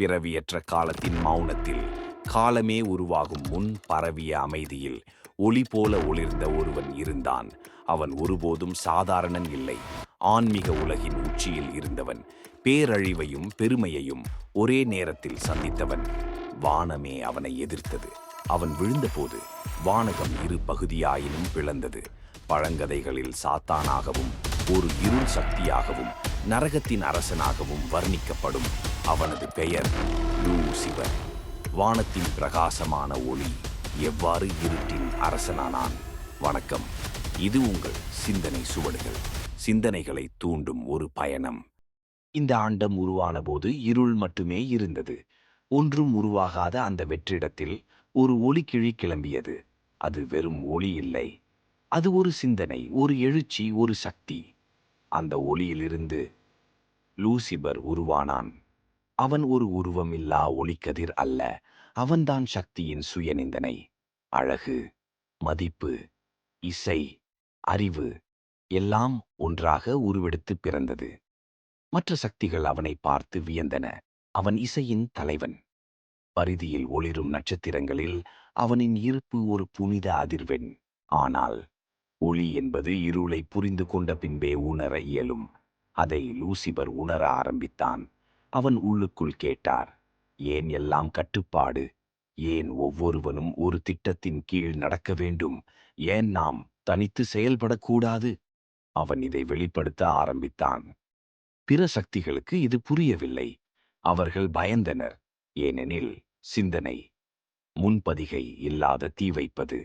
பிறவியற்ற காலத்தின் மௌனத்தில். காலமே உருவாகும் முன் பரவிய அமைதியில் ஒளி போல ஒளிர்ந்த ஒருவன் இருந்தான். அவன் ஒருபோதும் சாதாரணன் இல்லை. ஆன்மீக உலகின் உச்சியில் இருந்தவன். பேரழிவையும் பெருமையையும் ஒரே நேரத்தில் சந்தித்தவன் வானமே அவனை எதிர்த்தது. அவன் விழுந்தபோது வானகம் இரு பகுதியாயினும் பிளந்தது. பழங்கதைகளில் சாத்தானாகவும் ஒரு இருள் சக்தியாகவும் நரகத்தின் அரசனாகவும் வர்ணிக்கப்படும் அவனது பெயர் லூசிவர் வானத்தின் பிரகாசமான ஒளி எவ்வாறு இருட்டின் அரசனானான்? வணக்கம். இது உங்கள் சிந்தனை சுவடுகள். சிந்தனைகளை தூண்டும் ஒரு பயணம். இந்த ஆண்டம் உருவான போது இருள் மட்டுமே இருந்தது. ஒன்றும் உருவாகாத அந்த வெற்றிடத்தில் ஒரு ஒளி கிழி கிளம்பியது. அது வெறும் ஒளி இல்லை. அது ஒரு சிந்தனை ஒரு எழுச்சி ஒரு சக்தி. அந்த ஒளியிலிருந்து லூசிபர் உருவானான். அவன் ஒரு உருவமில்லா ஒளிக்கதிர் அல்ல. அவன்தான் சக்தியின் சுயநிந்தனை. அழகு மதிப்பு இசை அறிவு எல்லாம் ஒன்றாக உருவெடுத்து பிறந்தது. மற்ற சக்திகள் அவனை பார்த்து வியந்தன. அவன் இசையின் தலைவன். பரிதியில் ஒளிரும் நட்சத்திரங்களில் அவனின் இருப்பு ஒரு புனித அதிர்வெண். ஆனால் ஒளி என்பது இருளை புரிந்து கொண்ட பின்பே உணர இயலும். அதை லூசிபர் உணர ஆரம்பித்தான். அவன் உள்ளுக்குள் கேட்டார் ஏன் எல்லாம் கட்டுப்பாடு? ஏன் ஒவ்வொருவனும் ஒரு திட்டத்தின் கீழ் நடக்க வேண்டும்? ஏன் நாம் தனித்து செயல்படக்கூடாது? அவன் இதை வெளிப்படுத்த ஆரம்பித்தான். பிற சக்திகளுக்கு இது புரியவில்லை. அவர்கள் பயந்தனர். ஏனெனில் சிந்தனை முன்பதிகை இல்லாத தீ வைப்பது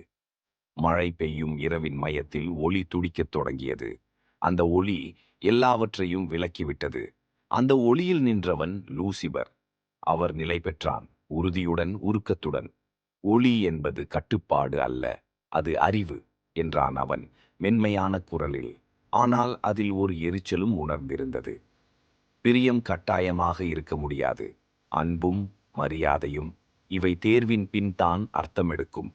மழை பெய்யும் இரவின் மையத்தில் ஒளி துடிக்கத் தொடங்கியது. அந்த ஒளி எல்லாவற்றையும் விலக்கிவிட்டது. அந்த ஒளியில் நின்றவன் லூசிபர். அவர் நிலை பெற்றான். உறுதியுடன் உருக்கத்துடன். ஒளி என்பது கட்டுப்பாடு அல்ல அது அறிவு என்றான் அவன் மென்மையான குரலில். ஆனால் அதில் ஒரு எரிச்சலும் உணர்ந்திருந்தது. பிரியம் கட்டாயமாக இருக்க முடியாது. அன்பும் மரியாதையும் இவை தேர்வின் பின் தான் அர்த்தமெடுக்கும்.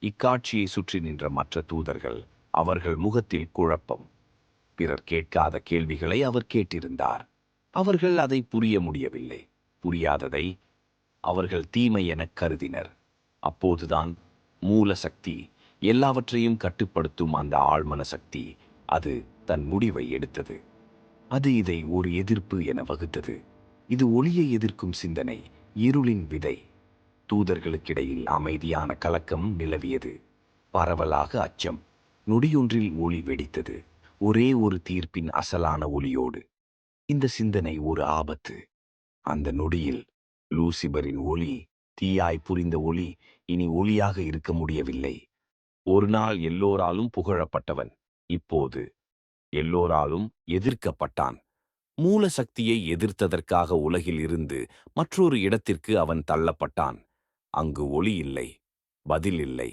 இக்காட்சியை சுற்றி நின்ற மற்ற தூதர்கள் அவர்கள் முகத்தில் குழப்பம். பிறர் கேட்காத கேள்விகளை அவர் கேட்டிருந்தார். அவர்கள் அதை புரிய முடியவில்லை. புரியாததை அவர்கள் தீமை எனக் கருதினர். அப்போதுதான் மூல சக்தி எல்லாவற்றையும் கட்டுப்படுத்தும் அந்த ஆழ்மன சக்தி அது தன் முடிவை எடுத்தது. அது இதை ஒரு எதிர்ப்பு என வகுத்தது. இது ஒளியை எதிர்க்கும் சிந்தனை இருளின் விதை. தூதர்களுக்கிடையில் அமைதியான கலக்கம் நிலவியது. பரவலாக அச்சம். நொடியொன்றில் ஒளி வெடித்தது. ஒரே ஒரு தீர்ப்பின் அசலான ஒளியோடு. இந்த சிந்தனை ஒரு ஆபத்து. அந்த நொடியில் லூசிபரின் ஒளி தீயாய் புரிந்த ஒளி இனி ஒளியாக இருக்க முடியவில்லை. ஒரு நாள் எல்லோராலும் புகழப்பட்டவன். இப்போது எல்லோராலும் எதிர்க்கப்பட்டான். மூல சக்தியை எதிர்த்ததற்காக உலகில் இருந்து மற்றொரு இடத்திற்கு அவன் தள்ளப்பட்டான். அங்கு ஒளி இல்லை பதில் இல்லை.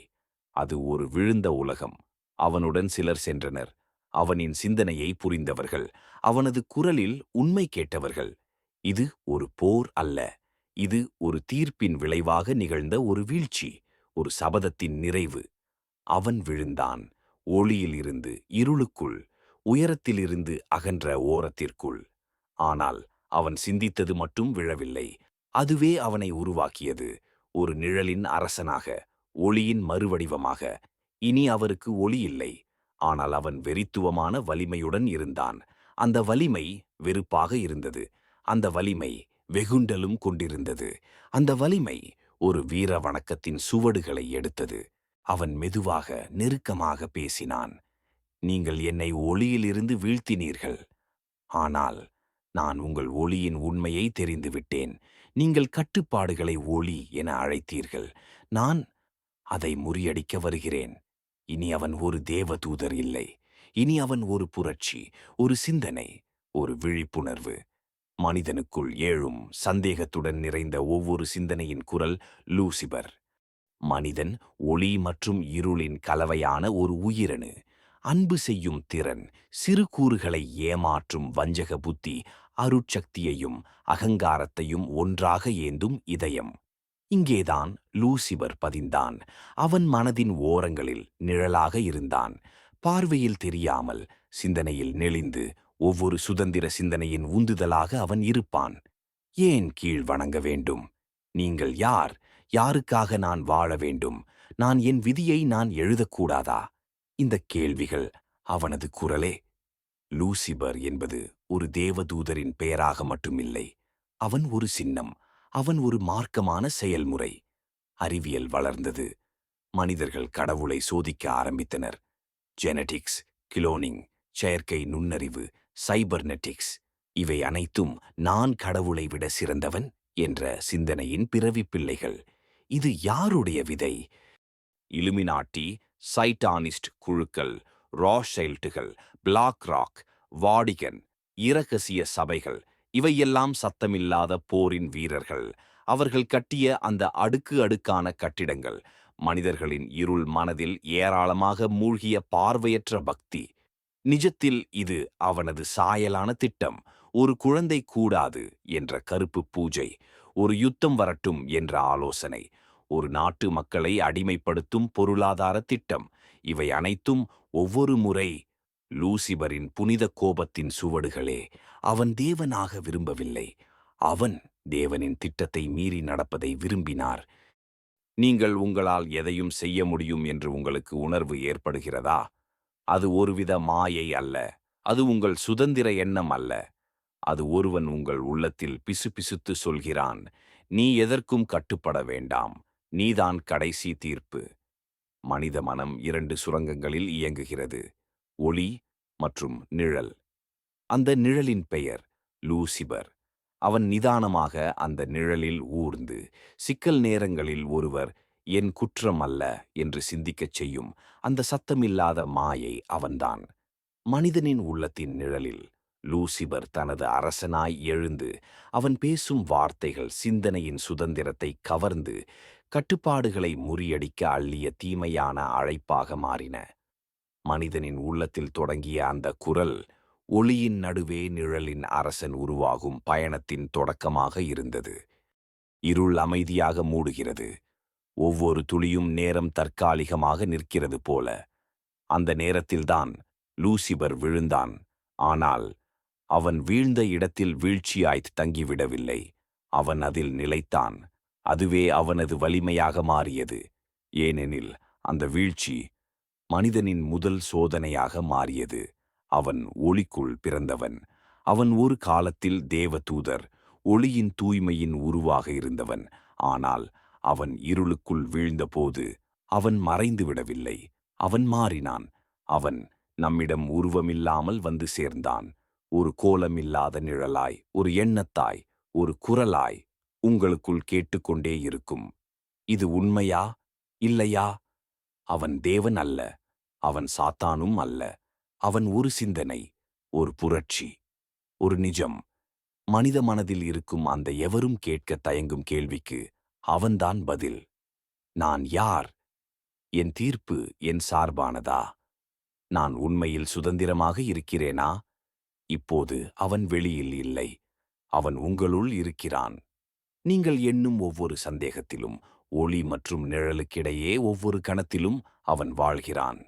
அது ஒரு விழுந்த உலகம். அவனுடன் சிலர் சென்றனர். அவனின் சிந்தனையை புரிந்தவர்கள். அவனது குரலில் உண்மை கேட்டவர்கள். இது ஒரு போர் அல்ல. இது ஒரு தீர்ப்பின் விளைவாக நிகழ்ந்த ஒரு வீழ்ச்சி ஒரு சபதத்தின் நிறைவு. அவன் விழுந்தான். ஒளியில் இருந்து இருளுக்குள் உயரத்திலிருந்து அகன்ற ஓரத்திற்குள். ஆனால் அவன் சிந்தித்தது மட்டும் விழவில்லை. அதுவே அவனை உருவாக்கியது. ஒரு நிழலின் அரசனாக ஒளியின் மறுவடிவமாக. இனி அவருக்கு ஒளி இல்லை. ஆனால் அவன் வெறித்துவமான வலிமையுடன் இருந்தான். அந்த வலிமை வெறுப்பாக இருந்தது. அந்த வலிமை வெகுண்டலும் கொண்டிருந்தது. அந்த வலிமை ஒரு வீர வணக்கத்தின் சுவடுகளை எடுத்தது. அவன் மெதுவாக நெருக்கமாக பேசினான். நீங்கள் என்னை ஒளியிலிருந்து வீழ்த்தினீர்கள். ஆனால் நான் உங்கள் ஒளியின் உண்மையை தெரிந்துவிட்டேன். நீங்கள் கட்டுப்பாடுகளை ஒளி என அழைத்தீர்கள். நான் அதை முறியடிக்க வருகிறேன். இனி அவன் ஒரு தேவதூதர் இல்லை. இனி அவன் ஒரு புரட்சி ஒரு சிந்தனை ஒரு விழிப்புணர்வு. மனிதனுக்குள் ஏழும் சந்தேகத்துடன் நிறைந்த ஒவ்வொரு சிந்தனையின் குரல் லூசிபர். மனிதன் ஒளி மற்றும் இருளின் கலவையான ஒரு உயிரணு. அன்பு செய்யும் திறன் சிறு கூறுகளை ஏமாற்றும் வஞ்சக புத்தி அருட்சக்தியையும் அகங்காரத்தையும் ஒன்றாக ஏந்தும் இதயம். இங்கேதான் லூசிபர் பதிந்தான். அவன் மனதின் ஓரங்களில் நிழலாக இருந்தான். பார்வையில் தெரியாமல் சிந்தனையில் நெளிந்து ஒவ்வொரு சுதந்திர சிந்தனையின் உந்துதலாக அவன் இருப்பான். ஏன் கீழ் வணங்க வேண்டும்? நீங்கள் யார்? யாருக்காக நான் வாழ வேண்டும்? நான் என் விதியை நான் எழுதக்கூடாதா? இந்த கேள்விகள் அவனது குரலே. லூசிபர் என்பது ஒரு தேவதூதரின் பெயராக மட்டுமில்லை. அவன் ஒரு சின்னம் அவன் ஒரு மார்க்கமான செயல்முறை. அறிவியல் வளர்ந்தது. மனிதர்கள் கடவுளை சோதிக்க ஆரம்பித்தனர். ஜெனடிக்ஸ் கிலோனிங் செயற்கை நுண்ணறிவு சைபர்நெட்டிக்ஸ் இவை அனைத்தும் நான் கடவுளை விட சிறந்தவன் என்ற சிந்தனையின் பிறவி பிள்ளைகள். இது யாருடைய விதை? இலுமினாட்டி சைட்டானிஸ்ட் குழுக்கள் ராஷெல்ட்டுகள் பிளாக் ராக் வாடிகன் இரகசிய சபைகள். இவையெல்லாம் சத்தமில்லாத போரின் வீரர்கள். அவர்கள் கட்டிய அந்த அடுக்கு அடுக்கான கட்டிடங்கள். மனிதர்களின் இருள் மனதில் ஏராளமாக மூழ்கிய பார்வையற்ற பக்தி. நிஜத்தில் இது அவனது சாயலான திட்டம். ஒரு குழந்தை கூடாது என்ற கருப்பு பூஜை. ஒரு யுத்தம் வரட்டும் என்ற ஆலோசனை. ஒரு நாட்டு மக்களை அடிமைப்படுத்தும் பொருளாதார திட்டம். இவை அனைத்தும் ஒவ்வொரு முறை லூசிபரின் புனித கோபத்தின் சுவடுகளே அவன் தேவனாக விரும்பவில்லை. அவன் தேவனின் திட்டத்தை மீறி நடப்பதை விரும்பினார். நீங்கள் உங்களால் எதையும் செய்ய முடியும் என்று உங்களுக்கு உணர்வு ஏற்படுகிறதா? அது ஒருவித மாயை அல்ல. அது உங்கள் சுதந்திர எண்ணம் அல்ல. அது ஒருவன் உங்கள் உள்ளத்தில் பிசுபிசுத்து சொல்கிறான் நீ எதற்கும் கட்டுப்பட வேண்டாம். நீதான் கடைசி தீர்ப்பு. மனித மனம் இரண்டு சுரங்கங்களில் இயங்குகிறது. ஒளி மற்றும் நிழல். அந்த நிழலின் பெயர் லூசிபர். அவன் நிதானமாக அந்த நிழலில் ஊர்ந்து சிக்கல் நேரங்களில் ஒருவர் என் குற்றம் அல்ல என்று சிந்திக்கச் செய்யும் அந்த சத்தமில்லாத மாயை அவன்தான். மனிதனின் உள்ளத்தின் நிழலில் லூசிபர் தனது அரசனாய் எழுந்து அவன் பேசும் வார்த்தைகள் சிந்தனையின் சுதந்திரத்தை கவர்ந்து கட்டுப்பாடுகளை முறியடிக்க அள்ளிய தீமையான அழைப்பாக மாறின. மனிதனின் உள்ளத்தில் தொடங்கிய அந்த குரல் ஒளியின் நடுவே நிழலின் அரசன் உருவாகும் பயணத்தின் தொடக்கமாக இருந்தது. இருள் அமைதியாக மூடுகிறது. ஒவ்வொரு துளியும் நேரம் தற்காலிகமாக நிற்கிறது போல. அந்த நேரத்தில்தான் லூசிபர் விழுந்தான். ஆனால் அவன் வீழ்ந்த இடத்தில் வீழ்ச்சியாய்த் தங்கிவிடவில்லை. அவன் அதில் நிலைத்தான். அதுவே அவனது வலிமையாக மாறியது. ஏனெனில் அந்த வீழ்ச்சி மனிதனின் முதல் சோதனையாக மாறியது. அவன் ஒளிக்குள் பிறந்தவன். அவன் ஒரு காலத்தில் தேவதூதர் ஒளியின் தூய்மையின் உருவாக இருந்தவன். ஆனால் அவன் இருளுக்குள் வீழ்ந்தபோது அவன் மறைந்து விடவில்லை. அவன் மாறினான். அவன் நம்மிடம் உருவமில்லாமல் வந்து சேர்ந்தான். ஒரு கோலமில்லாத நிழலாய் ஒரு எண்ணத்தாய் ஒரு குரலாய் உங்களுக்குள் கேட்டுக்கொண்டே இருக்கும். இது உண்மையா? இல்லையா? அவன் தேவன் அல்ல அவன் சாத்தானும் அல்ல அவன் ஒரு சிந்தனை ஒரு புரட்சி ஒரு நிஜம். மனித மனதில் இருக்கும் அந்த எவரும் கேட்க தயங்கும் கேள்விக்கு அவன்தான் பதில். நான் யார்? என் தீர்ப்பு என் சார்பானதா? நான் உண்மையில் சுதந்திரமாக இருக்கிறேனா? இப்போது அவன் வெளியில் இல்லை அவன் உங்களுள் இருக்கிறான். நீங்கள் எண்ணும் ஒவ்வொரு சந்தேகத்திலும் ஒளி மற்றும் நிழலுக்கிடையே ஒவ்வொரு கணத்திலும் அவன் வாழ்கிறான்.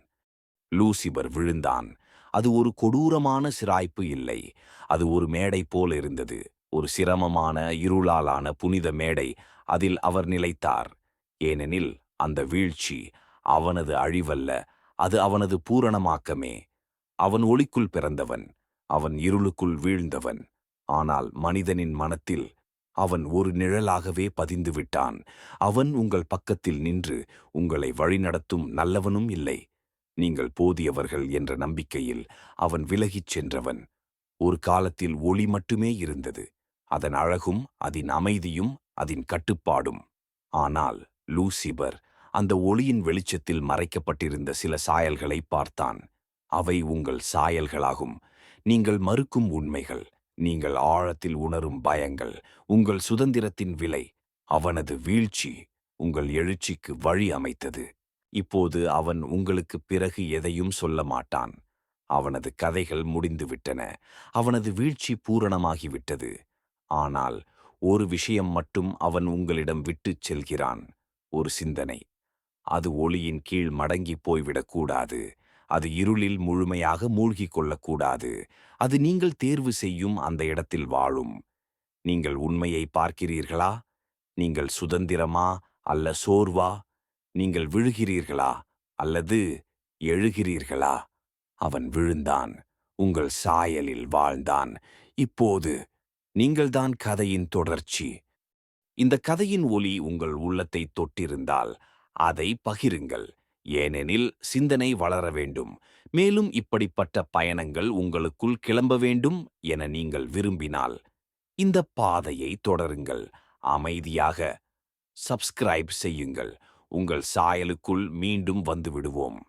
லூசிபர் விழுந்தான். அது ஒரு கொடூரமான சிராய்ப்பு இல்லை. அது ஒரு மேடை போல் இருந்தது. ஒரு சிரமமான இருளாலான புனித மேடை அதில் அவர் நிலைத்தார். ஏனெனில் அந்த வீழ்ச்சி அவனது அழிவல்ல அது அவனது பூரணமாக்கமே. அவன் ஒளிக்குள் பிறந்தவன் அவன் இருளுக்குள் வீழ்ந்தவன். ஆனால் மனிதனின் மனத்தில் அவன் ஒரு நிழலாகவே பதிந்து விட்டான் அவன் உங்கள் பக்கத்தில் நின்று உங்களை வழிநடத்தும் நல்லவனும் இல்லை. நீங்கள் போதியவர்கள் என்ற நம்பிக்கையில் அவன் விலகிச் சென்றவன். ஒரு காலத்தில் ஒளி மட்டுமே இருந்தது. அதன் அழகும் அதன் அமைதியும் அதன் கட்டுப்பாடும். ஆனால் லூசிபர் அந்த ஒளியின் வெளிச்சத்தில் மறைக்கப்பட்டிருந்த சில சாயல்களை பார்த்தான். அவை உங்கள் சாயல்களாகும். நீங்கள் மறுக்கும் உண்மைகள். நீங்கள் ஆழத்தில் உணரும் பயங்கள் உங்கள் சுதந்திரத்தின் விலை அவனது வீழ்ச்சி உங்கள் எழுச்சிக்கு வழி அமைத்தது. இப்போது அவன் உங்களுக்கு பிறகு எதையும் சொல்ல மாட்டான். அவனது கதைகள் முடிந்துவிட்டன. அவனது வீழ்ச்சி பூரணமாகிவிட்டது. ஆனால் ஒரு விஷயம் மட்டும் அவன் உங்களிடம் விட்டுச் செல்கிறான். ஒரு சிந்தனை. அது ஒளியின் கீழ் மடங்கி போய்விடக்கூடாது அது இருளில் முழுமையாக மூழ்கிக் கொள்ளக்கூடாது அது நீங்கள் தேர்வு செய்யும் அந்த இடத்தில் வாழும். நீங்கள் உண்மையை பார்க்கிறீர்களா? நீங்கள் சுதந்திரமா அல்ல சோர்வா? நீங்கள் விழுகிறீர்களா? அல்லது எழுகிறீர்களா? அவன் விழுந்தான். உங்கள் சாயலில் வாழ்ந்தான். இப்போது நீங்கள்தான் கதையின் தொடர்ச்சி. இந்த கதையின் ஒலி உங்கள் உள்ளத்தை தொட்டிருந்தால் அதை பகிருங்கள். ஏனெனில் சிந்தனை வளர வேண்டும். மேலும் இப்படிப்பட்ட பயணங்கள் உங்களுக்குள் கிளம்ப வேண்டும் என நீங்கள் விரும்பினால் இந்த பாதையை தொடருங்கள். அமைதியாக சப்ஸ்கிரைப் செய்யுங்கள். உங்கள் சாயலுக்குள் மீண்டும் வந்துவிடுவோம்